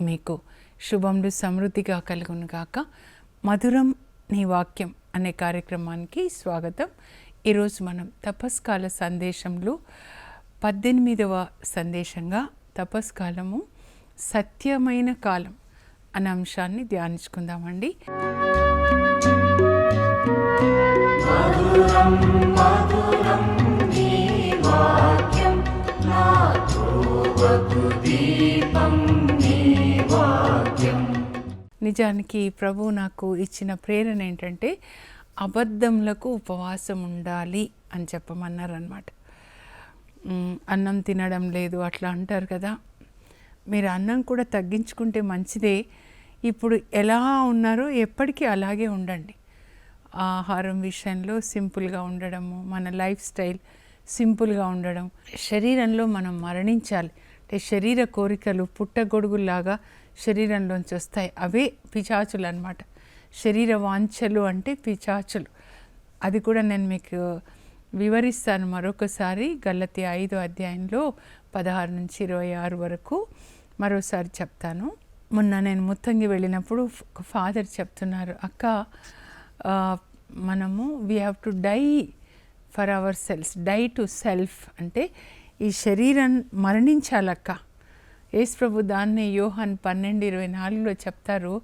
మీకు శుభములు సమృద్ధిగా కలుగును గాక. మధురం నీ వాక్యం అనే కార్యక్రమానికి స్వాగతం. ఈరోజు మనం తపస్కాల సందేశంలో పద్దెనిమిదవ సందేశంగా తపస్కాలము సత్యమైన కాలం అనే అంశాన్ని ధ్యానించుకుందామండి. నిజానికి ప్రభు నాకు ఇచ్చిన ప్రేరణ ఏంటంటే అబద్ధములకు ఉపవాసం ఉండాలి అని చెప్పమన్నారనమాట అన్నం తినడం లేదు అట్లా అంటారు కదా. మీరు అన్నం కూడా తగ్గించుకుంటే మంచిదే. ఇప్పుడు ఎలా ఉన్నారో ఎప్పటికీ అలాగే ఉండండి. ఆహారం విషయంలో సింపుల్గా ఉండడము మన లైఫ్ స్టైల్ సింపుల్గా ఉండడం శరీరంలో మనం మరణించాలి. అంటే శరీర కోరికలు పుట్టగొడుగులాగా శరీరంలోంచి వస్తాయి. అవే పిచాచులు అనమాట శరీర వాంఛలు అంటే పిచాచులు. అది కూడా నేను మీకు వివరిస్తాను మరొకసారి గల్లతి ఐదు అధ్యాయంలో పదహారు నుంచి ఇరవై ఆరు వరకు మరోసారి చెప్తాను. మొన్న నేను ముత్తంగి వెళ్ళినప్పుడు ఒక ఫాదర్ చెప్తున్నారు అక్క మనము we have to die for our selves die to self అంటే ఈ శరీరం మరణించాలక్క. ప్రభు దాన్నే యోహన్ పన్నెండు ఇరవై నాలుగులో చెప్తారు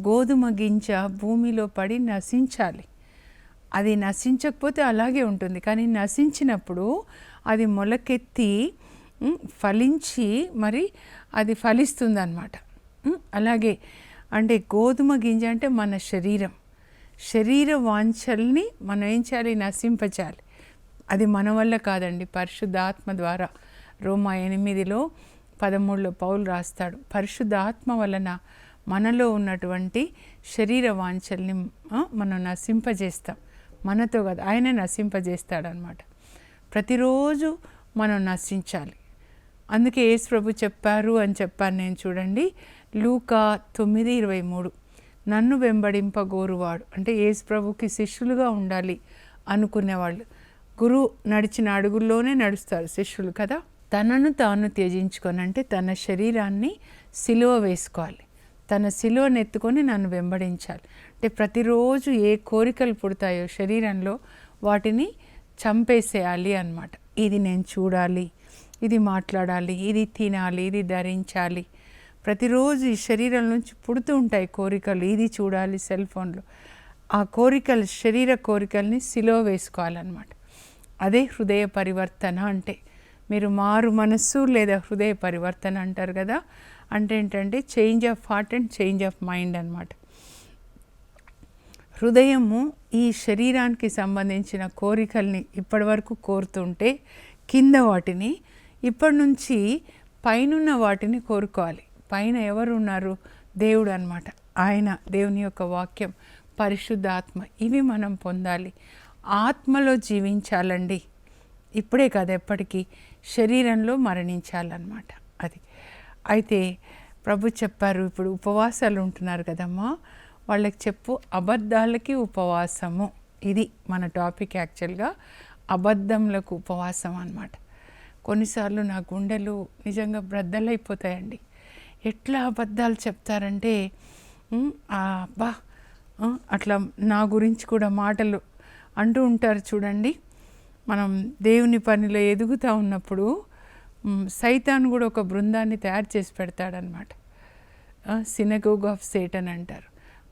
గోధుమ గింజ భూమిలో పడి నశించాలి. అది నశించకపోతే అలాగే ఉంటుంది. కానీ నశించినప్పుడు అది మొలకెత్తి ఫలించి మరి అది ఫలిస్తుంది అనమాట అలాగే అంటే గోధుమ గింజ అంటే మన శరీరం. శరీర వాంఛల్ని మనం ఏం చేయాలి? నశింపచాలి అది మన వల్ల కాదండి. పరిశుద్ధాత్మ ద్వారా. రోమా ఎనిమిదిలో పదమూడులో పౌలు రాస్తాడు పరిశుద్ధాత్మ వలన మనలో ఉన్నటువంటి శరీర వాంఛల్ని మనం నశింపజేస్తాం. మనతో కాదు ఆయన నశింపజేస్తాడనమాట. ప్రతిరోజు మనం నశించాలి. అందుకే యేసు ప్రభు చెప్పారు అని చెప్పాను నేను చూడండి లూకా తొమ్మిది ఇరవై మూడు. నన్ను వెంబడింపగోరువాడు అంటే యేసు ప్రభుకి శిష్యులుగా ఉండాలి అనుకునేవాళ్ళు. గురువు నడిచిన అడుగుల్లోనే నడుస్తారు శిష్యులు కదా? తనను తాను త్యజించుకొని అంటే తన శరీరాన్ని సిలువ వేసుకోవాలి. తన సిలువను ఎత్తుకొని నన్ను వెంబడించాలి. అంటే ప్రతిరోజు ఏ కోరికలు పుడతాయో శరీరంలో వాటిని చంపేసేయాలి అన్నమాట. ఇది నేను చూడాలి ఇది మాట్లాడాలి ఇది తినాలి ఇది ధరించాలి. ప్రతిరోజు ఈ శరీరం నుంచి పుడుతూ ఉంటాయి కోరికలు ఇది చూడాలి సెల్ ఫోన్లో. ఆ కోరికలు శరీర కోరికల్ని సిలో వేసుకోవాలన్నమాట. అదే హృదయ పరివర్తన అంటే మీరు మారు మనస్సు లేదా హృదయ పరివర్తన అంటారు కదా అంటే ఏంటంటే change of heart and change of mind అనమాట హృదయము ఈ శరీరానికి సంబంధించిన కోరికల్ని ఇప్పటివరకు కోరుతుంటే కింద వాటిని ఇప్పటి నుంచి పైనున్న వాటిని కోరుకోవాలి. పైన ఎవరు ఉన్నారు దేవుడు అనమాట ఆయన దేవుని యొక్క వాక్యం పరిశుద్ధాత్మ ఇవి మనం పొందాలి. ఆత్మలో జీవించాలండి. ఇప్పుడే కాదు ఎప్పటికీ. శరీరంలో మరణించాలన్నమాట. అది. అయితే ప్రభు చెప్పారు ఇప్పుడు ఉపవాసాలు ఉంటున్నారు కదమ్మా వాళ్ళకి చెప్పు అబద్ధాలకి ఉపవాసము. ఇది మన టాపిక్ యాక్చువల్గా అబద్ధంలకు ఉపవాసం అన్నమాట. కొన్నిసార్లు నా గుండెలు నిజంగా బ్రద్దలైపోతాయండి. ఎట్లా అబద్ధాలు చెప్తారంటే అబ్బా అట్లా నా గురించి కూడా మాటలు అంటూ ఉంటారు చూడండి మనం దేవుని పనిలో ఎదుగుతూ ఉన్నప్పుడు సైతాన్ కూడా ఒక బృందాన్ని తయారు చేసి పెడతాడనమాట సినగోగ్ ఆఫ్ సేటన్ అంటారు.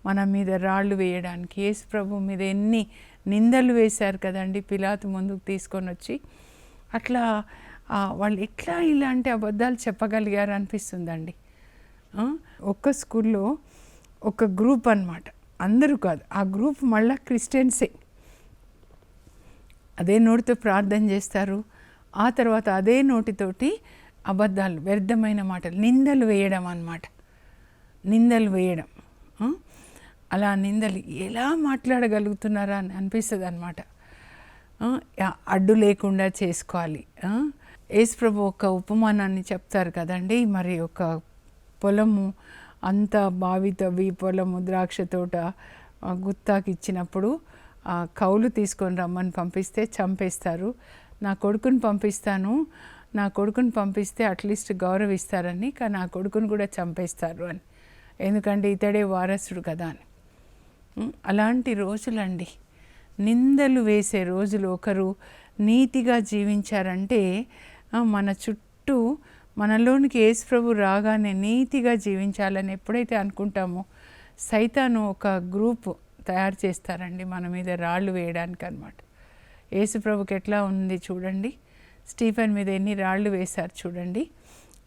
మన మీద రాళ్ళు వేయడానికి యేసు ప్రభు మీద ఎన్ని నిందలు వేశారు కదండి పిలాతు ముందుకు తీసుకొని వచ్చి. అట్లా వాళ్ళు ఎట్లా ఇలాంటి అబద్ధాలు చెప్పగలిగారు అనిపిస్తుందండి. ఒక్క స్కూల్లో ఒక గ్రూప్ అన్నమాట. అందరూ కాదు ఆ గ్రూప్ మళ్ళీ క్రిస్టియన్సే. అదే నోటితో ప్రార్థన చేస్తారు. ఆ తర్వాత అదే నోటితోటి అబద్ధాలు వ్యర్థమైన మాటలు నిందలు వేయడం అన్నమాట. నిందలు వేయడం. అలా నిందలు ఎలా మాట్లాడగలుగుతున్నారా అని అనిపిస్తుంది అనమాట అడ్డు లేకుండా చేసుకోవాలి. యేసుప్రభు ఒక ఉపమానాన్ని చెప్తారు కదండి. మరి ఒక పొలము అంత బావి తవ్వి పొలము ద్రాక్ష తోట గుత్తాకి ఇచ్చినప్పుడు ఆ కౌలు తీసుకొని రమ్మని పంపిస్తే చంపేస్తారు. నా కొడుకుని పంపిస్తాను. నా కొడుకుని పంపిస్తే అట్లీస్ట్ గౌరవిస్తారని కానీ నా కొడుకుని కూడా చంపేస్తారు అని. ఎందుకంటే ఇతడే వారసుడు కదా అని. అలాంటి రోజులండి. నిందలు వేసే రోజులు ఒకరు నీతిగా జీవించారంటే మన చుట్టూ మనలోనికి యేసుప్రభు రాగానే నీతిగా జీవించాలని ఎప్పుడైతే అనుకుంటామో సైతాను ఒక గ్రూప్. తయారు చేస్తారండి మన మీద రాళ్ళు వేయడానికి అనమాట ఏసుప్రభుకి ఎట్లా ఉంది చూడండి. స్టీఫెన్ మీద ఎన్ని రాళ్ళు వేశారు చూడండి.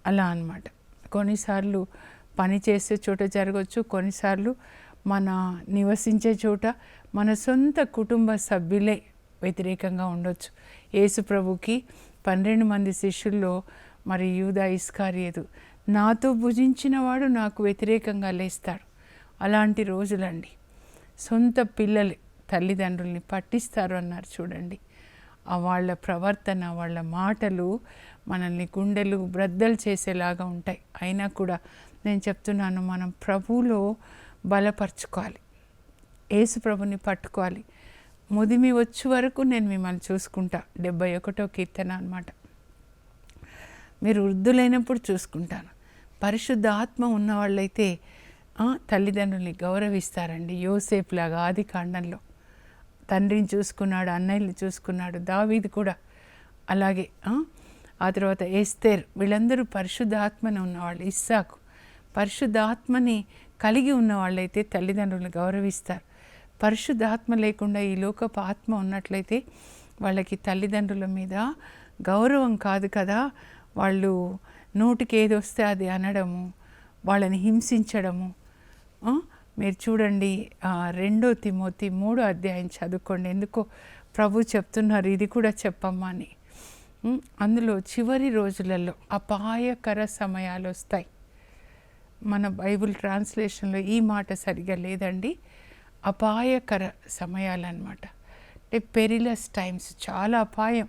అలా అన్నమాట. కొన్నిసార్లు పని చేసే చోట జరగవచ్చు కొన్నిసార్లు మన నివసించే చోట మన సొంత కుటుంబ సభ్యులే వ్యతిరేకంగా ఉండొచ్చు. ఏసుప్రభుకి పన్నెండు మంది శిష్యుల్లో మరి యూదా ఇస్కార్యదు నాతో భుజించిన వాడు నాకు వ్యతిరేకంగా లేస్తాడు. అలాంటి రోజులండి. సొంత పిల్లలు తల్లిదండ్రుల్ని పట్టిస్తారు అన్నారు చూడండి. వాళ్ళ ప్రవర్తన వాళ్ళ మాటలు మనల్ని గుండెలు బ్రద్దలు చేసేలాగా ఉంటాయి. అయినా కూడా నేను చెప్తున్నాను మనం ప్రభువులో బలపరచుకోవాలి. యేసు ప్రభుని పట్టుకోవాలి. ముదిమి వచ్చే వరకు నేను మిమ్మల్ని చూసుకుంటా. డెబ్బై ఒకటో కీర్తన అనమాట మీరు వృద్ధులైనప్పుడు చూసుకుంటాను. పరిశుద్ధ ఆత్మ ఉన్నవాళ్ళైతే తల్లిదండ్రుల్ని గౌరవిస్తారండి. యోసేపు లాగా ఆది కాండంలో. తండ్రిని చూసుకున్నాడు అన్నయ్యని చూసుకున్నాడు దావీది కూడా. అలాగే ఆ? తర్వాత ఎస్తేర్. వీళ్ళందరూ పరిశుద్ధాత్మని ఉన్నవాళ్ళు. ఇస్సాకు. పరిశుద్ధాత్మని కలిగి ఉన్నవాళ్ళైతే తల్లిదండ్రులను గౌరవిస్తారు. పరిశుద్ధాత్మ లేకుండా ఈ లోకపు ఆత్మ ఉన్నట్లయితే వాళ్ళకి తల్లిదండ్రుల మీద గౌరవం కాదు కదా. వాళ్ళు నోటికి ఏది వస్తే అది అనడము వాళ్ళని హింసించడము మీరు చూడండి రెండో తిమోతి మూడో అధ్యాయం చదువుకోండి. ఎందుకో ప్రభు చెప్తున్నారు ఇది కూడా చెప్పమ్మా అని. అందులో చివరి రోజులలో అపాయకర సమయాలు వస్తాయి. మన బైబిల్ ట్రాన్స్లేషన్లో ఈ మాట సరిగా లేదండి. అపాయకర సమయాలన్నమాట. అంటే పెరిలస్ టైమ్స్ చాలా అపాయం.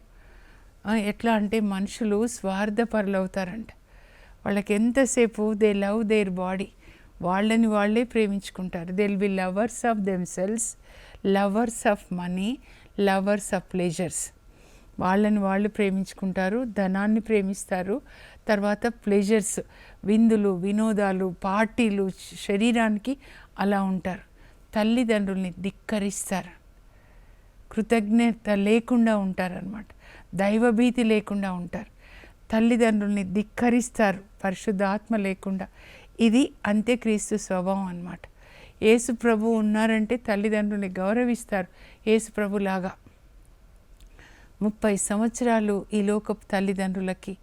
ఎట్లా అంటే మనుషులు స్వార్థపరులు అవుతారంట వాళ్ళకి ఎంతసేపు దే లవ్ దేర్ బాడీ. వాళ్ళని వాళ్ళే ప్రేమించుకుంటారు. They will be lovers of themselves lovers of money lovers of pleasures వాళ్ళని వాళ్ళు ప్రేమించుకుంటారు ధనాన్ని ప్రేమిస్తారు. తర్వాత ప్లెజర్స్ విందులు వినోదాలు పార్టీలు శరీరానికి అలా ఉంటారు. తల్లిదండ్రుల్ని ధిక్కరిస్తారు. కృతజ్ఞత లేకుండా ఉంటారనమాట దైవభీతి లేకుండా ఉంటారు. తల్లిదండ్రుల్ని ధిక్కరిస్తారు. పరిశుద్ధాత్మ లేకుండా. ఇది అంత్యక్రీస్తు స్వభావం అన్నమాట. యేసు ప్రభు ఉన్నారంటే తల్లిదండ్రుల్ని గౌరవిస్తారు యేసు ప్రభులాగా. ముప్పై సంవత్సరాలు ఈ లోకపు తల్లిదండ్రులకి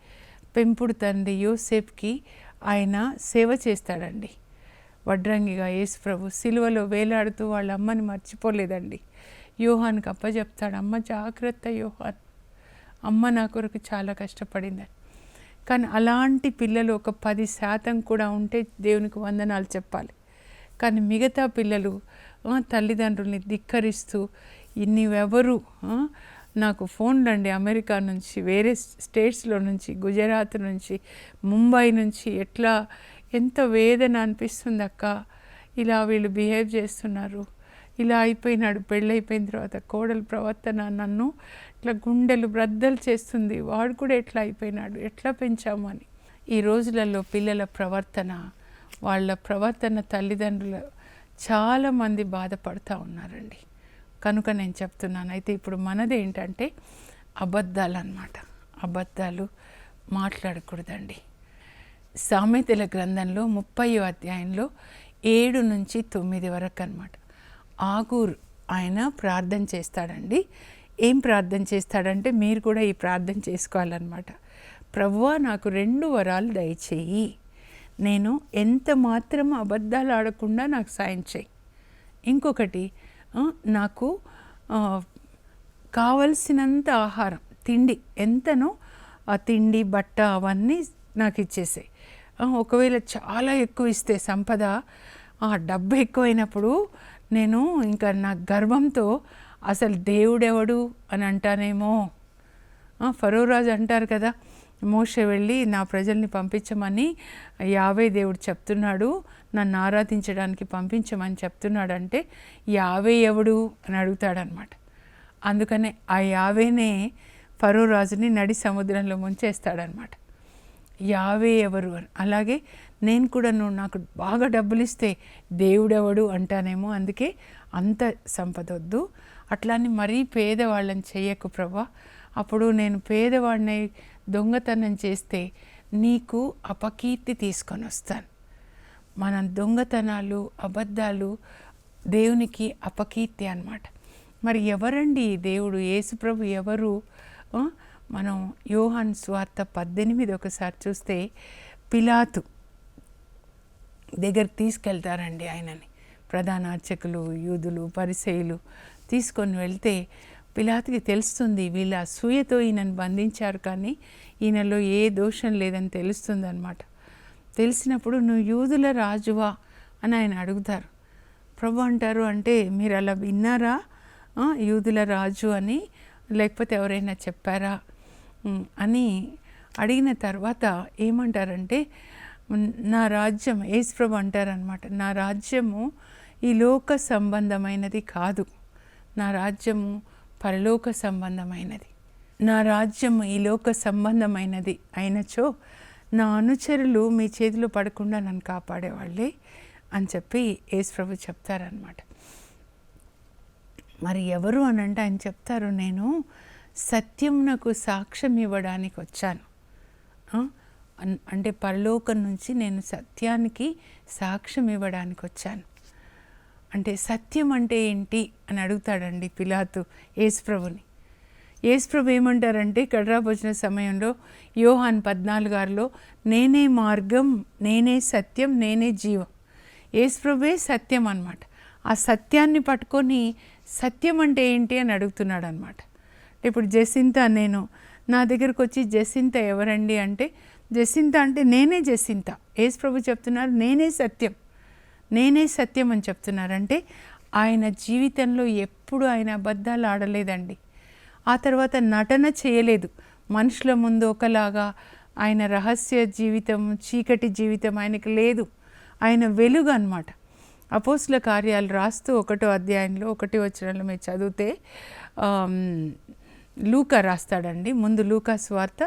పెంపుడు తండ్రి యోసేఫ్కి ఆయన సేవ చేస్తాడండి. వడ్రంగిగా యేసుప్రభు సిలువలో వేలాడుతూ వాళ్ళ అమ్మని మర్చిపోలేదండి. యోహాన్కి అప్పచెప్తాడు అమ్మ జాగ్రత్త యోహాన్. అమ్మ నా కొరకు చాలా కష్టపడిందండి కానీ అలాంటి పిల్లలు ఒక పది శాతం కూడా ఉంటే దేవునికి వందనాలు చెప్పాలి. కానీ మిగతా పిల్లలు తల్లిదండ్రుల్ని ధిక్కరిస్తూ నీవెవరు నాకు ఫోన్లు అండి అమెరికా నుంచి వేరే స్టేట్స్లో నుంచి గుజరాత్ నుంచి ముంబై నుంచి ఎట్లా ఎంత వేదన అనిపిస్తుంది అక్క ఇలా వీళ్ళు బిహేవ్ చేస్తున్నారు ఇలా అయిపోయినాడు పెళ్ళైపోయిన తర్వాత కోడలు ప్రవర్తన నన్ను ఇట్లా గుండెలు బ్రద్దలు చేస్తుంది. వాడు కూడా ఎట్లా అయిపోయినాడు? ఎట్లా పెంచాము అని. ఈ రోజులలో పిల్లల ప్రవర్తన వాళ్ళ ప్రవర్తన తల్లిదండ్రులు చాలామంది బాధపడుతూ ఉన్నారండి. కనుక నేను చెప్తున్నాను. అయితే ఇప్పుడు మనది ఏంటంటే అబద్ధాలు అన్నమాట అబద్ధాలు మాట్లాడకూడదండి. సామెతల గ్రంథంలో ముప్పయో అధ్యాయంలో ఏడు నుంచి తొమ్మిది వరకు అనమాట ఆగూరు ఆయన ప్రార్థన చేస్తాడండి. ఏం ప్రార్థన చేస్తాడంటే మీరు కూడా ఈ ప్రార్థన చేసుకోవాలన్నమాట. ప్రభువా నాకు రెండు వరాలు దయచేయి. నేను ఎంత మాత్రం అబద్ధాలు ఆడకుండా నాకు సాయం చేయి. ఇంకొకటి నాకు కావలసినంత ఆహారం తిండి ఎంతనో ఆ తిండి బట్ట అవన్నీ నాకు ఇచ్చేసాయి. ఒకవేళ చాలా ఎక్కువ ఇస్తే సంపద ఆ డబ్బు ఎక్కువైనప్పుడు నేను ఇంకా నా గర్వంతో అసలు దేవుడెవడు అని అంటానేమో. ఫరోరాజు అంటారు కదా మోషే వెళ్ళి నా ప్రజల్ని పంపించమని యావే దేవుడు చెప్తున్నాడు నన్ను ఆరాధించడానికి పంపించమని చెప్తున్నాడంటే యావే ఎవడు అని అడుగుతాడనమాట. అందుకనే ఆ యావేనే ఫరో రాజుని నడి సముద్రంలో ముంచేస్తాడనమాట. యావే ఎవరు అని. అలాగే నేను కూడా నువ్వు నాకు బాగా డబ్బులు ఇస్తే దేవుడెవడు అంటానేమో అందుకే అంత సంపద వద్దు అట్లాని మరీ పేదవాళ్ళని చేయకు ప్రభా. అప్పుడు నేను పేదవాడిని దొంగతనం చేస్తే నీకు అపకీర్తి తీసుకొని వస్తాను. మన దొంగతనాలు అబద్ధాలు దేవునికి అపకీర్తి అనమాట మరి ఎవరండి దేవుడు? యేసుప్రభు ఎవరు? మనం యోహాన్ స్వార్థ పద్దెనిమిది ఒకసారి చూస్తే పిలాతు దగ్గర తీసుకెళ్తారండి ఆయనని. ప్రధాన అర్చకులు యూదులు పరిసయులు తీసుకొని వెళ్తే పిలాతికి తెలుస్తుంది వీళ్ళ అసూయతో ఈయనను బంధించారు కానీ ఈయనలో ఏ దోషం లేదని తెలుస్తుంది అనమాట తెలిసినప్పుడు నువ్వు యూదుల రాజువా? అని ఆయన అడుగుతారు. ప్రభు అంటారు అంటే మీరు అలా విన్నారా? యూదుల రాజు అని? లేకపోతే ఎవరైనా చెప్పారా? అని అడిగిన తర్వాత ఏమంటారంటే నా రాజ్యం యేసుప్రభు అంటారనమాట నా రాజ్యము ఈ లోక సంబంధమైనది కాదు. నా రాజ్యము పరలోక సంబంధమైనది. నా రాజ్యము ఈ లోక సంబంధమైనది అయినచో నా అనుచరులు మీ చేతిలో పడకుండా నన్ను కాపాడేవాళ్ళే అని చెప్పి యేసుప్రభు చెప్తారనమాట మరి ఎవరు అని అంటే ఆయన చెప్తారు నేను సత్యమునకు సాక్ష్యం ఇవ్వడానికి వచ్చాను. అన్- అంటే పరలోకం నుంచి నేను సత్యానికి సాక్ష్యం ఇవ్వడానికి వచ్చాను. అంటే సత్యం అంటే ఏంటి అని అడుగుతాడండి పిలాతు యేసుప్రభుని. యేసుప్రభు ఏమంటారంటే కడ్రా సమయంలో యోహాన్ పద్నాలుగు ఆరులో నేనే మార్గం నేనే సత్యం నేనే జీవం. యేసుప్రభే సత్యం అనమాట ఆ సత్యాన్ని పట్టుకొని సత్యం అంటే ఏంటి అని అడుగుతున్నాడు అనమాట ఇప్పుడు జసింత నేను నా దగ్గరకు వచ్చి జసింత ఎవరండి అంటే జసింత అంటే నేనే జసింత. యేసుప్రభు చెప్తున్నారు నేనే సత్యం. నేనే సత్యం అని చెప్తున్నారంటే ఆయన జీవితంలో ఎప్పుడు ఆయన అబద్ధాలు ఆడలేదండి. ఆ తర్వాత నటన చేయలేదు. మనుషుల ముందు ఒకలాగా ఆయన రహస్య జీవితం చీకటి జీవితం ఆయనకు లేదు. ఆయన వెలుగు అనమాట అపోస్ల కార్యాలు రాస్తూ ఒకటో అధ్యాయంలో ఒకటి వచ్చినట్లు మీరు చదివితే లూకా రాస్తాడండి. ముందు లూకా స్వార్త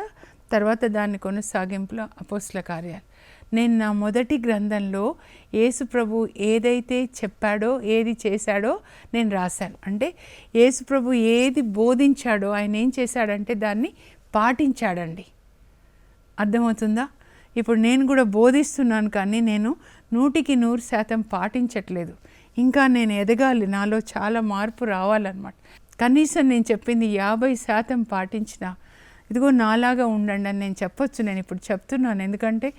తర్వాత దాన్ని కొనసాగింపులో అపోస్ల కార్యాలు. నేను నా మొదటి గ్రంథంలో యేసుప్రభు ఏదైతే చెప్పాడో ఏది చేశాడో నేను రాశాను. అంటే యేసుప్రభు ఏది బోధించాడో ఆయన ఏం చేశాడంటే దాన్ని పాటించాడండి. అర్థమవుతుందా? ఇప్పుడు నేను కూడా బోధిస్తున్నాను కానీ నేను నూటికి నూరు శాతం పాటించట్లేదు. ఇంకా నేను ఎదగాలి. నాలో చాలా మార్పు రావాలన్నమాట. కనీసం నేను చెప్పింది యాభై శాతం పాటించిన ఇదిగో నాలాగా ఉండండి అని నేను చెప్పొచ్చు. నేను ఇప్పుడు చెప్తున్నాను. ఎందుకంటే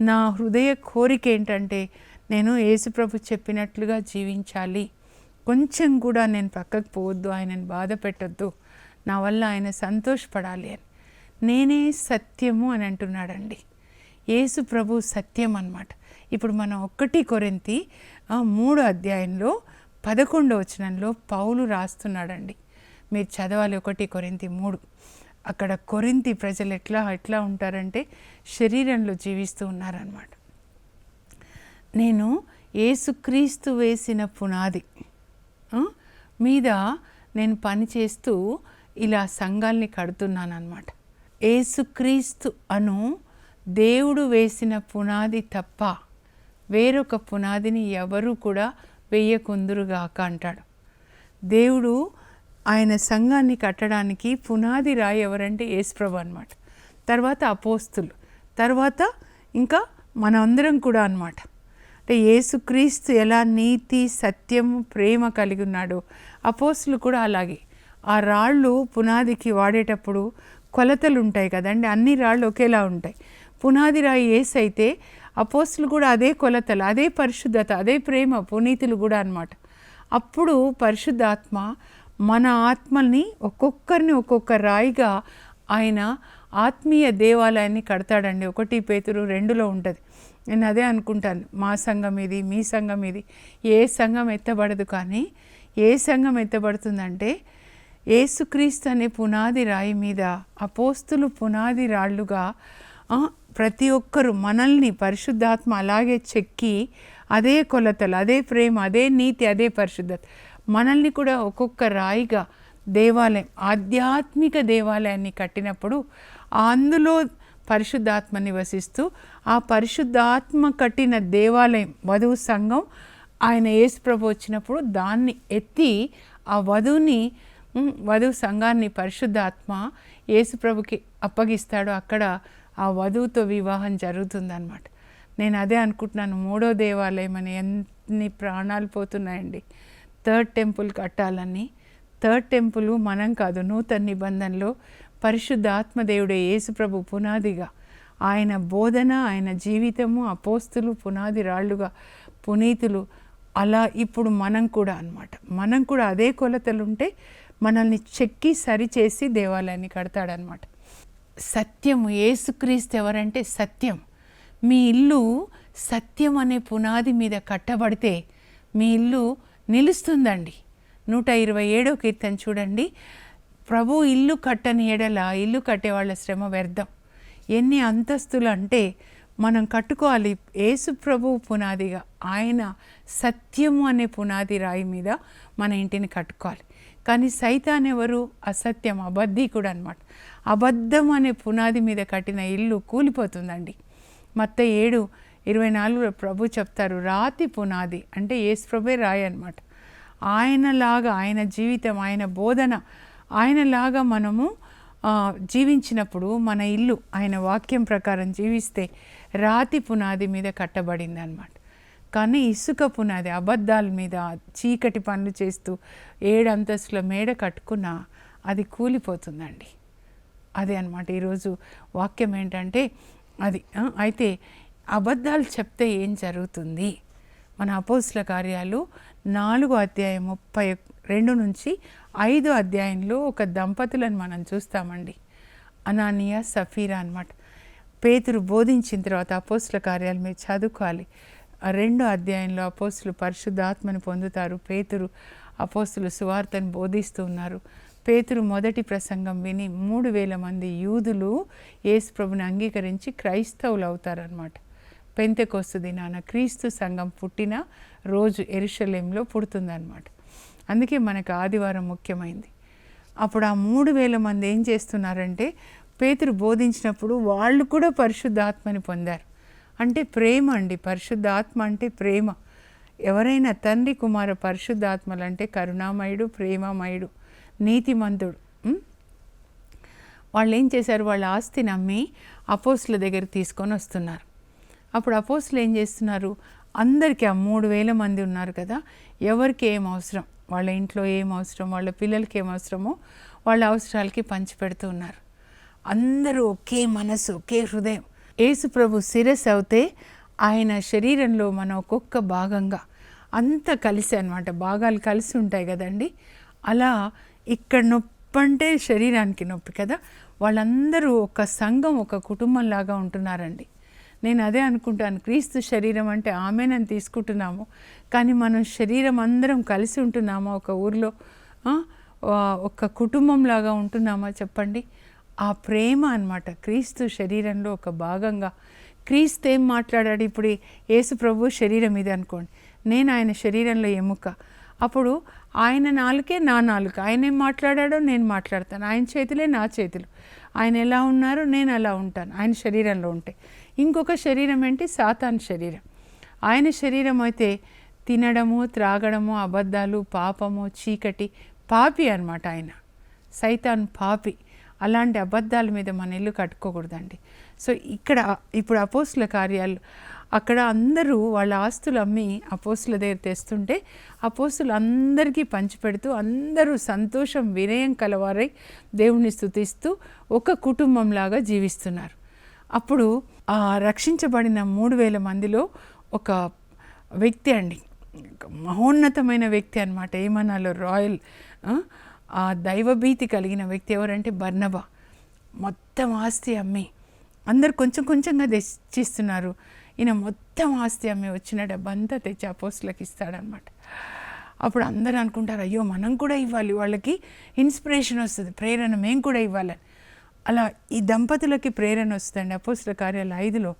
నా హృదయ కోరిక ఏంటంటే నేను యేసుప్రభు చెప్పినట్లుగా జీవించాలి. కొంచెం కూడా నేను పక్కకు పోవద్దు ఆయనను బాధ పెట్టద్దు. నా వల్ల ఆయన సంతోషపడాలి అని. నేనే సత్యము అని అంటున్నాడండి. యేసు ప్రభు సత్యం అన్నమాట. ఇప్పుడు మనం ఒక్కటి కొరింతి ఆ, అధ్యాయంలో పదకొండో వచనంలో పౌలు రాస్తున్నాడండి. మీరు చదవాలి ఒకటి కొరింతి మూడు. అక్కడ కొరింతి ప్రజలు ఎట్లా ఎట్లా ఉంటారంటే శరీరంలో జీవిస్తూ ఉన్నారనమాట నేను ఏసుక్రీస్తు వేసిన పునాది మీద నేను పని చేస్తూ ఇలా సంఘాల్ని కడుతున్నాను అనమాట ఏసుక్రీస్తు అను దేవుడు వేసిన పునాది తప్ప వేరొక పునాదిని ఎవరు కూడా వేయకుందురుగాక అంటాడు. దేవుడు ఆయన సంఘాన్ని కట్టడానికి పునాది రాయి ఎవరంటే యేసుప్రభు అనమాట తర్వాత అపోస్తులు. తర్వాత ఇంకా మనందరం కూడా అనమాట అంటే యేసుక్రీస్తు ఎలా నీతి సత్యం ప్రేమ కలిగి ఉన్నాడో అపోస్తులు కూడా అలాగే. ఆ రాళ్ళు పునాదికి వాడేటప్పుడు కొలతలు ఉంటాయి కదండి అన్ని రాళ్ళు ఒకేలా ఉంటాయి. పునాది రాయి ఏసు అయితే అపోస్తులు కూడా అదే కొలతలు అదే పరిశుద్ధత అదే ప్రేమ పునీతులు కూడా అనమాట అప్పుడు పరిశుద్ధాత్మ మన ఆత్మల్ని ఒక్కొక్కరిని ఒక్కొక్క రాయిగా ఆయన ఆత్మీయ దేవాలయాన్ని కడతాడండి. ఒకటి పేతురు రెండులో ఉంటుంది. నేను అదే అనుకుంటాను. మా సంఘం ఇది మీ సంఘం ఇది. ఏ సంఘం ఎత్తబడదు కానీ ఏ సంఘం ఎత్తబడుతుందంటే ఏసుక్రీస్తు అనే పునాది రాయి మీద అపోస్తులు పునాది రాళ్ళుగా ప్రతి ఒక్కరు మనల్ని పరిశుద్ధాత్మ అలాగే చెక్కి అదే కొలతలు అదే ప్రేమ అదే నీతి అదే పరిశుద్ధత. మనల్ని కూడా ఒక్కొక్క రాయిగా దేవాలయం ఆధ్యాత్మిక దేవాలయాన్ని కట్టినప్పుడు అందులో పరిశుద్ధాత్మ నివసిస్తూ ఆ పరిశుద్ధాత్మ కట్టిన దేవాలయం వధువు సంఘం ఆయన యేసుప్రభు వచ్చినప్పుడు దాన్ని ఎత్తి ఆ వధువుని వధువు సంఘాన్ని పరిశుద్ధాత్మ యేసుప్రభుకి అప్పగిస్తాడు. అక్కడ ఆ వధువుతో వివాహం జరుగుతుందన్నమాట. నేను అదే అనుకుంటున్నాను. మూడో దేవాలయం అని ఎన్ని ప్రాణాలు పోతున్నాయండి. థర్డ్ టెంపుల్ కట్టాలని. థర్డ్ టెంపుల్ మనం కాదు నూతన నిబంధనలో పరిశుద్ధ ఆత్మదేవుడే యేసుప్రభు పునాదిగా. ఆయన బోధన ఆయన జీవితము అపోస్తులు పునాది రాళ్ళుగా పునీతులు అలా ఇప్పుడు మనం కూడా అన్నమాట. మనం కూడా అదే కొలతలు ఉంటే మనల్ని చెక్కి సరిచేసి దేవాలయాన్ని కడతాడనమాట సత్యము ఏసుక్రీస్తు ఎవరంటే సత్యం. మీ ఇల్లు సత్యం అనే పునాది మీద కట్టబడితే మీ ఇల్లు నిలుస్తుందండి. నూట ఇరవై ఏడో కీర్తన చూడండి. ప్రభు ఇల్లు కట్టని ఎడల ఇల్లు కట్టే వాళ్ళ శ్రమ వ్యర్థం. ఎన్ని అంతస్తులు అంటే మనం కట్టుకోవాలి యేసు ప్రభు పునాదిగా. ఆయన సత్యము అనే పునాది రాయి మీద మన ఇంటిని కట్టుకోవాలి. కానీ సైతాన్ ఎవరు? అసత్యం అబద్ధీకుడు అనమాట అబద్ధం అనే పునాది మీద కట్టిన ఇల్లు కూలిపోతుందండి. మత్త ఏడు ఇరవై నాలుగులో ప్రభు చెప్తారు రాతి పునాది అంటే యేసు ప్రభే రాయి అనమాట ఆయనలాగా ఆయన జీవితం ఆయన బోధన ఆయనలాగా మనము జీవించినప్పుడు మన ఇల్లు ఆయన వాక్యం ప్రకారం జీవిస్తే రాతి పునాది మీద కట్టబడింది అనమాట కానీ ఇసుక పునాది అబద్ధాల మీద చీకటి పనులు చేస్తూ ఏడంతస్తుల మేడ కట్టుకున్నా అది కూలిపోతుందండి. అదే అనమాట ఈరోజు వాక్యం ఏంటంటే అది అయితే అబద్ధాలు చెప్తే ఏం జరుగుతుంది? మన అపోస్ల కార్యాలు నాలుగు అధ్యాయం ముప్పై రెండు నుంచి ఐదు అధ్యాయంలో ఒక దంపతులను మనం చూస్తామండి. అనానియా సఫీరా అన్నమాట. పేతురు బోధించిన తర్వాత అపోస్ల కార్యాలు మీరు చదువుకోవాలి. ఆ రెండో అధ్యాయంలో అపోస్తులు పరిశుద్ధాత్మను పొందుతారు. పేతురు అపోస్తులు సువార్తను బోధిస్తూ ఉన్నారు. పేతురు మొదటి ప్రసంగం విని మూడు వేల మంది యూదులు యేసు ప్రభుని అంగీకరించి క్రైస్తవులు అవుతారనమాట పెంతెకొస్తు దినాన క్రీస్తు సంఘం పుట్టిన రోజు ఎరుషలేంలో పుడుతుందన్నమాట. అందుకే మనకు ఆదివారం ముఖ్యమైంది. అప్పుడు ఆ మూడు వేల మంది ఏం చేస్తున్నారంటే పేతురు బోధించినప్పుడు వాళ్ళు కూడా పరిశుద్ధాత్మని పొందారు. అంటే ప్రేమ అండి. పరిశుద్ధాత్మ అంటే ప్రేమ. ఎవరైనా తండ్రి కుమార పరిశుద్ధాత్మలు అంటే కరుణామయుడు ప్రేమమయుడు నీతిమంతుడు. వాళ్ళు ఏం చేశారు? వాళ్ళ ఆస్తిని అమ్మి అపోస్ల దగ్గర తీసుకొని వస్తున్నారు. అప్పుడు అపోస్లు ఏం చేస్తున్నారు? అందరికీ ఆ మూడు వేల మంది ఉన్నారు కదా ఎవరికి ఏం అవసరం? వాళ్ళ ఇంట్లో ఏం అవసరం? వాళ్ళ పిల్లలకి ఏం అవసరమో వాళ్ళ అవసరాలకి పంచిపెడుతూ ఉన్నారు. అందరూ ఒకే మనసు ఒకే హృదయం. యేసుప్రభు శిరస్ అవుతే ఆయన శరీరంలో మన ఒక్కొక్క భాగంగా అంతా కలిసి అనమాట భాగాలు కలిసి ఉంటాయి కదండి. అలా ఇక్కడ నొప్పి అంటే శరీరానికి నొప్పి కదా వాళ్ళందరూ ఒక సంఘం ఒక కుటుంబం లాగా ఉంటున్నారండి. నేను అదే అనుకుంటాను క్రీస్తు శరీరం అంటే ఆమెనని తీసుకుంటున్నాము. కానీ మనం శరీరం అందరం కలిసి ఉంటున్నామా? ఒక ఊర్లో ఒక కుటుంబం లాగా ఉంటున్నామా చెప్పండి? ఆ ప్రేమ అనమాట క్రీస్తు శరీరంలో ఒక భాగంగా. క్రీస్తు ఏం మాట్లాడాడు? ఇప్పుడు యేసు ప్రభు శరీరం ఇది అనుకోండి. నేను ఆయన శరీరంలో ఎముక. అప్పుడు ఆయన నాలుకే నా నాలుక. ఆయన ఏం మాట్లాడాడో? నేను మాట్లాడతాను. ఆయన చేతులే నా చేతులు. ఆయన ఎలా ఉన్నారో? నేను అలా ఉంటాను. ఆయన శరీరంలో ఉంటే. ఇంకొక శరీరం ఏంటి? సాతాన్ శరీరం. ఆయన శరీరం అయితే తినడము త్రాగడము అబద్ధాలు పాపము చీకటి పాపి అనమాట ఆయన. సైతాన్ పాపి. అలాంటి అబద్ధాల మీద మన ఇల్లు కట్టుకోకూడదండి. సో ఇక్కడ ఇప్పుడు అపోస్తుల కార్యాలు అక్కడ అందరూ వాళ్ళ ఆస్తులు అమ్మి అపోస్తుల దగ్గర తెస్తుంటే అపోస్తులు అందరికీ పంచిపెడుతూ అందరూ సంతోషం వినయం కలవారై దేవుణ్ణి స్థుతిస్తూ ఒక కుటుంబంలాగా జీవిస్తున్నారు. అప్పుడు ఆ రక్షించబడిన మూడు వేల మందిలో ఒక వ్యక్తి అండి. మహోన్నతమైన వ్యక్తి అనమాట ఏమన్నాలో రాయల్ ఆ, దైవభీతి కలిగిన వ్యక్తి ఎవరంటే బర్నబా. మొత్తం ఆస్తి అమ్మి. అందరు కొంచెం కొంచెంగా తెచ్చిస్తున్నారు. ఈయన మొత్తం ఆస్తి అమ్మి. వచ్చిన డబ్బంతా తెచ్చి అపోస్తులకు ఇస్తాడనమాట అప్పుడు అందరూ అనుకుంటారు అయ్యో మనం కూడా ఇవ్వాలి. వాళ్ళకి ఇన్స్పిరేషన్ వస్తుంది ప్రేరణ. మేము కూడా ఇవ్వాలని అలా ఈ దంపతులకి ప్రేరణ వస్తుందండి అపోస్ల కార్యాలు ఐదులో.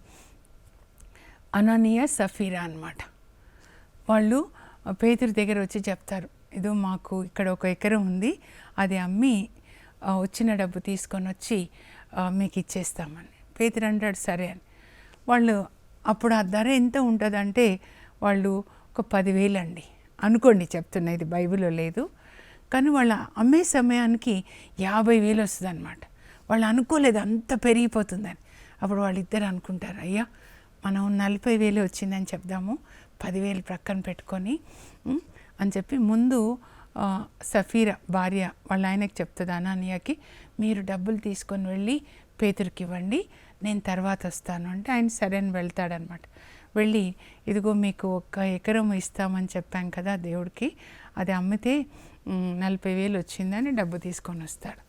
అననీయ సఫీరా అనమాట వాళ్ళు పేతురు దగ్గర వచ్చి చెప్తారు ఏదో మాకు ఇక్కడ ఒక ఎకరం ఉంది అది అమ్మి వచ్చిన డబ్బు తీసుకొని వచ్చి మీకు ఇచ్చేస్తామని. పేతురు అంటాడు సరే అని. వాళ్ళు అప్పుడు ఆ ధర ఎంత ఉంటుందంటే వాళ్ళు ఒక పదివేలు అండి. అనుకోండి చెప్తున్నా ఇది బైబిల్లో లేదు. కానీ వాళ్ళ అమ్మే సమయానికి యాభై వేలు వస్తుంది అనమాట వాళ్ళు అనుకోలేదు అంత పెరిగిపోతుందని. అప్పుడు వాళ్ళిద్దరు అనుకుంటారు అయ్యా మనం నలభై వేలు వచ్చిందని చెప్దాము పదివేలు ప్రక్కన పెట్టుకొని అని చెప్పి ముందు సఫీరా భార్య వాళ్ళ ఆయనకి చెప్తుంది అనానియాకి మీరు డబ్బులు తీసుకొని వెళ్ళి పేతురికి ఇవ్వండి నేను తర్వాత వస్తాను. అంటే ఆయన సరే అని వెళ్తాడనమాట. వెళ్ళి ఇదిగో మీకు ఒక్క ఎకరం ఇస్తామని చెప్పాం కదా దేవుడికి అది అమ్మితే నలభై వేలు వచ్చిందని డబ్బు తీసుకొని వస్తాడు.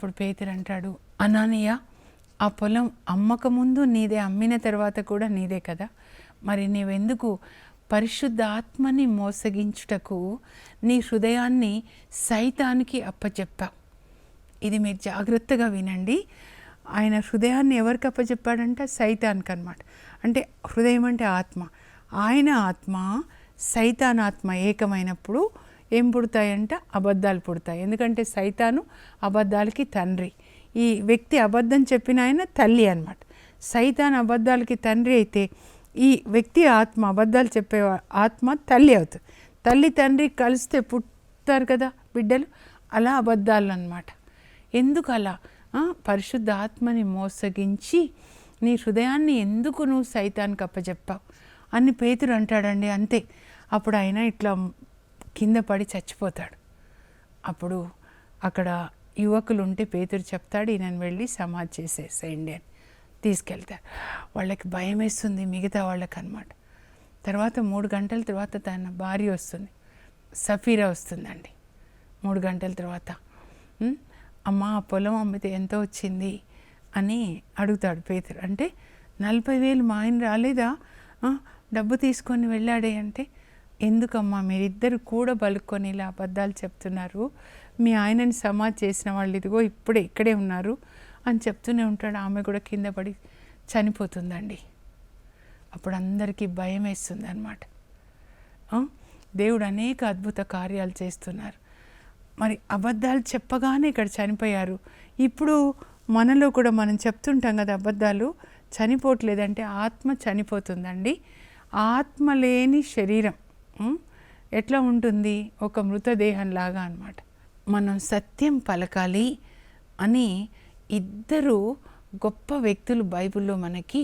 అప్పుడు పేతురు అంటాడు అనానయ్య ఆ పొలం అమ్మక ముందు నీదే అమ్మిన తర్వాత కూడా నీదే కదా. మరి నీవెందుకు పరిశుద్ధ ఆత్మని మోసగించుటకు నీ హృదయాన్ని సైతానికి అప్పచెప్పావు ఇది మీరు జాగ్రత్తగా వినండి. ఆయన హృదయాన్ని ఎవరికి అప్పచెప్పాడంటే సైతానికి అనమాట అంటే హృదయం అంటే ఆత్మ. ఆయన ఆత్మ సైతాన్ ఆత్మ ఏకమైనప్పుడు ఏం పుడతాయంట? అబద్ధాలు పుడతాయి. ఎందుకంటే సైతాను అబద్ధాలకి తండ్రి. ఈ వ్యక్తి అబద్ధం చెప్పిన ఆయన తల్లి అనమాట సైతాన్ అబద్ధాలకి తండ్రి అయితే ఈ వ్యక్తి ఆత్మ అబద్ధాలు చెప్పే ఆత్మ తల్లి అవుతుంది. తల్లి తండ్రి కలిస్తే పుట్టారు కదా బిడ్డలు? అలా అబద్ధాలు అనమాట ఎందుకు అలా? పరిశుద్ధ ఆత్మని మోసగించి నీ హృదయాన్ని ఎందుకు నువ్వు సైతానికి అప్పచెప్పావు అని పేతురు అంటాడండి అంతే. అప్పుడు ఆయన ఇట్లా కింద పడి చచ్చిపోతాడు. అప్పుడు అక్కడ యువకులు ఉంటే పేతురు చెప్తాడు ఈయనను వెళ్ళి సమాధి చేసేసేయండి అని తీసుకెళ్తారు వాళ్ళకి భయం వేస్తుంది మిగతా వాళ్ళకి అనమాట తర్వాత మూడు గంటల తర్వాత తన భార్య వస్తుంది సఫీరా వస్తుందండి. మూడు గంటల తర్వాత అమ్మ ఆ పొలం అమ్మితే ఎంత వచ్చింది? అని అడుగుతాడు పేతురు. అంటే నలభై వేలు మా ఆయన రాలేదా? డబ్బు తీసుకొని వెళ్ళాడే అంటే ఎందుకమ్మా మీరిద్దరు కూడా బలుక్కొని ఇలా అబద్ధాలు చెప్తున్నారు? మీ ఆయనని సమాజ్ చేసిన వాళ్ళు ఇదిగో ఇప్పుడే ఇక్కడే ఉన్నారు అని చెప్తూనే ఉంటాడు. ఆమె కూడా కింద పడి చనిపోతుందండి. అప్పుడు అందరికీ భయం వేస్తుంది అనమాట దేవుడు అనేక అద్భుత కార్యాలు చేస్తున్నారు. మరి అబద్ధాలు చెప్పగానే ఇక్కడ చనిపోయారు. ఇప్పుడు మనలో కూడా మనం చెప్తుంటాం కదా అబద్ధాలు చనిపోవట్లేదంటే ఆత్మ చనిపోతుందండి. ఆత్మ లేని శరీరం. ఎట్లా ఉంటుంది ఒక మృతదేహంలాగా అనమాట మనం సత్యం పలకాలి అని ఇద్దరు గొప్ప వ్యక్తులు బైబిల్లో మనకి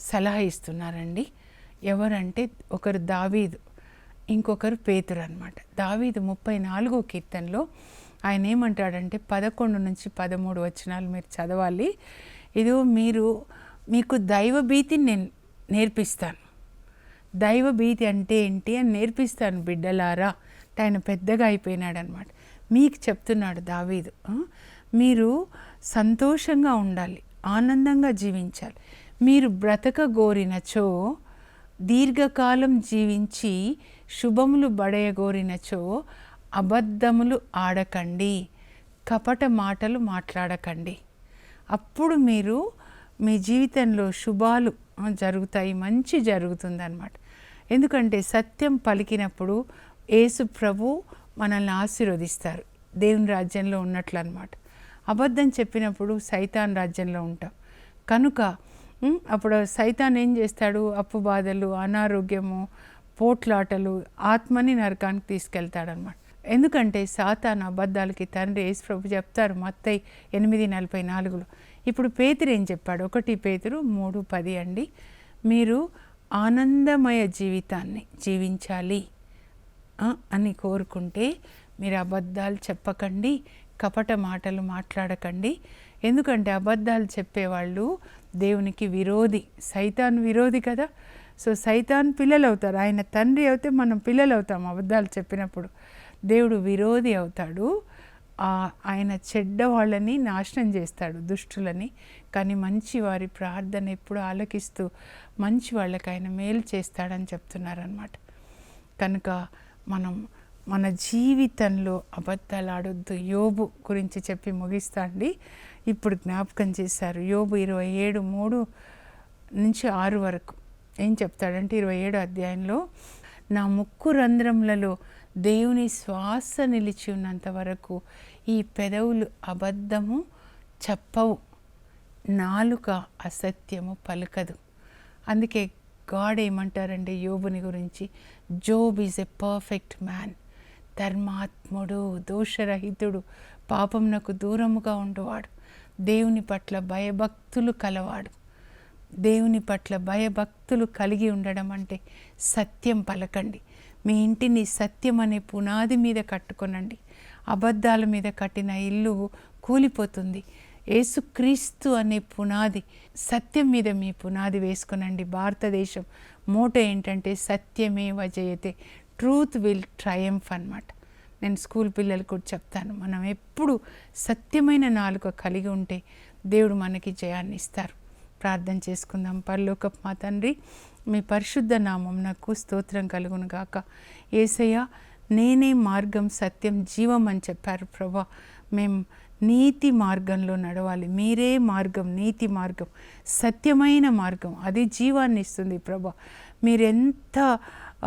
సలహా ఇస్తున్నారండి. ఎవరంటే ఒకరు దావీదు ఇంకొకరు పేతురు అనమాట దావీదు ముప్పై నాలుగో కీర్తనలో ఆయన ఏమంటాడంటే పదకొండు నుంచి పదమూడు వచనాలు మీరు చదవాలి. ఇదో మీరు మీకు దైవభీతిని నేను నేర్పిస్తాను. దైవ భీతి అంటే ఏంటి అని నేర్పిస్తాను బిడ్డలారా. ఆయన పెద్దగా అయిపోయినాడు అనమాట మీకు చెప్తున్నాడు దావీదు. మీరు సంతోషంగా ఉండాలి ఆనందంగా జీవించాలి. మీరు బ్రతకగోరినచో దీర్ఘకాలం జీవించి శుభములు బడయగోరినచో అబద్ధములు ఆడకండి కపట మాటలు మాట్లాడకండి. అప్పుడు మీరు మీ జీవితంలో శుభాలు జరుగుతాయి మంచి జరుగుతుందన్నమాట ఎందుకంటే సత్యం పలికినప్పుడు యేసు ప్రభు మనల్ని ఆశీర్వదిస్తారు. దేవుని రాజ్యంలో ఉన్నట్లు అనమాట అబద్ధం చెప్పినప్పుడు సైతాన్ రాజ్యంలో ఉంటాం. కనుక అప్పుడు సైతాన్ ఏం చేస్తాడు? అప్పు బాధలు అనారోగ్యము పోట్లాటలు ఆత్మని నరకానికి తీసుకెళ్తాడనమాట. ఎందుకంటే సాతాన్ అబద్ధాలకి తండ్రి యేసు ప్రభు చెప్తారు మత్తై ఎనిమిది నలభై నాలుగులో. ఇప్పుడు పేతురు ఏం చెప్పాడు? ఒకటి పేతురు మూడు పది అండి. మీరు ఆనందమయ జీవితాన్ని జీవించాలి అని కోరుకుంటే మీరు అబద్ధాలు చెప్పకండి కపట మాటలు మాట్లాడకండి. ఎందుకంటే అబద్ధాలు చెప్పేవాళ్ళు దేవునికి విరోధి సైతాన్ విరోధి కదా. సో సైతాన్ పిల్లలు అవుతారు ఆయన తండ్రి అయితే మనం పిల్లలు అవుతాం అబద్ధాలు చెప్పినప్పుడు. దేవుడు విరోధి అవుతాడు. ఆయన చెడ్డ వాళ్ళని నాశనం చేస్తాడు దుష్టులని. కానీ మంచి వారి ప్రార్థన ఎప్పుడు ఆలకిస్తూ మంచి వాళ్ళకి ఆయన మేలు చేస్తాడని చెప్తున్నారనమాట కనుక మనం మన జీవితంలో అబద్ధాలు ఆడొద్దు. యోబు గురించి చెప్పి ముగిస్తా అండి. ఇప్పుడు జ్ఞాపకం చేశారు. యోబు ఇరవై ఏడు మూడు నుంచి ఆరు వరకు ఏం చెప్తాడంటే ఇరవై ఏడు అధ్యాయంలో నా ముక్కు రంధ్రములలో దేవుని శ్వాస నిలిచి ఉన్నంత వరకు ఈ పెదవులు అబద్ధము చెప్పవు. నాలుక అసత్యము పలకదు. అందుకే గాడ్ ఏమంటారంటే యోబుని గురించి Job is a perfect man. ధర్మాత్ముడు దోషరహితుడు పాపంనకు దూరముగా ఉండేవాడు. దేవుని పట్ల భయభక్తులు కలవాడు. దేవుని పట్ల భయభక్తులు కలిగి ఉండడం అంటే సత్యం పలకండి. మీ ఇంటిని సత్యం అనే పునాది మీద కట్టుకొనండి. అబద్ధాల మీద కట్టిన ఇల్లు కూలిపోతుంది. ఏసుక్రీస్తు అనే పునాది సత్యం మీద మీ పునాది వేసుకునండి. భారతదేశం మూట ఏంటంటే సత్యమే వజయతే ట్రూత్ విల్ ట్రయంఫ్ అన్నమాట. నేను స్కూల్ పిల్లలకు కూడా చెప్తాను మనం ఎప్పుడు సత్యమైన నాలుక కలిగి ఉంటే దేవుడు మనకి జయాన్ని ఇస్తారు. ప్రార్థన చేసుకుందాం. పరలోకపు మా తండ్రి మీ పరిశుద్ధ నామం నాకు స్తోత్రం కలుగును గాక. ఏసయ్య నేనే మార్గం సత్యం జీవం అని చెప్పారు ప్రభా. మేము నీతి మార్గంలో నడవాలి. మీరే మార్గం నీతి మార్గం సత్యమైన మార్గం. అది జీవాన్ని ఇస్తుంది ప్రభా. మీరెంత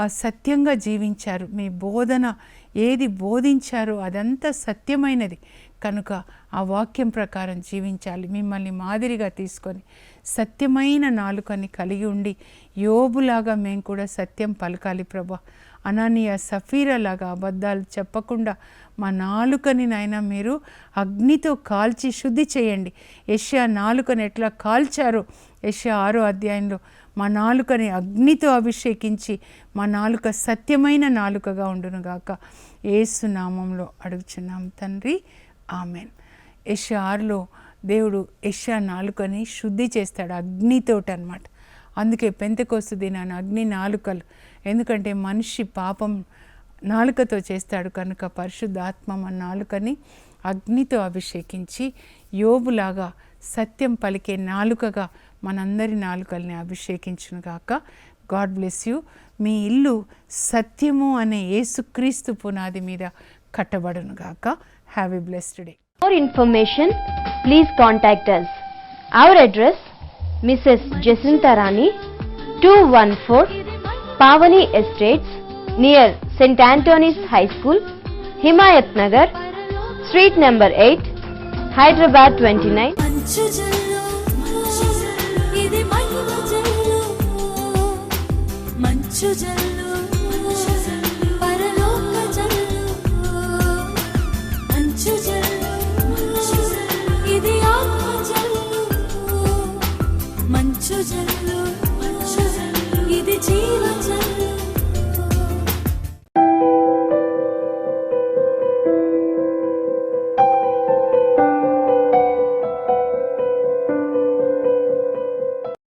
సత్యంగా జీవించారు. మీ బోధన ఏది బోధించారో అదంతా సత్యమైనది. కనుక ఆ వాక్యం ప్రకారం జీవించాలి. మిమ్మల్ని మాదిరిగా తీసుకొని సత్యమైన నాలుకని కలిగి ఉండి యోబులాగా మేము కూడా సత్యం పలకాలి ప్రభా. అనానియ సఫీరలాగా అబద్ధాలు చెప్పకుండా మా నాలుకని నాయన మీరు అగ్నితో కాల్చి శుద్ధి చేయండి. యష్యా నాలుకని ఎట్లా కాల్చారో యష్యా ఆరో అధ్యాయంలో మా నాలుకని అగ్నితో అభిషేకించి మా నాలుక సత్యమైన నాలుకగా ఉండునుగాక. ఏసు నామంలో అడుగుచున్నాం తండ్రి ఆమెన్. యష్యా ఆరులో దేవుడు యష్యా నాలుకని శుద్ధి చేస్తాడు అగ్నితోటి అనమాట అందుకే పెంతకోస్తు దినాన్ని అగ్ని నాలుకలు. ఎందుకంటే మనిషి పాపం నాలుకతో చేస్తాడు కనుక పరిశుద్ధాత్మ మన నాలుకని అగ్నితో అభిషేకించి యోబులాగా సత్యం పలికే నాలుకగా మనందరి నాలుకల్ని అభిషేకించును గాక. God bless you. మీ ఇల్లు సత్యము అనే యేసుక్రీస్తు పునాది మీద కట్టబడును గాక have a blessed day For information, please contact us. Our address, Mrs. Jacinta Rani, 214 Pavani Estates, near St. Anthony's High School, Himayat Nagar, Street number 8, Hyderabad 29. మంచు జల్లు ఇది మహిమ జల్లు మంచు జల్లు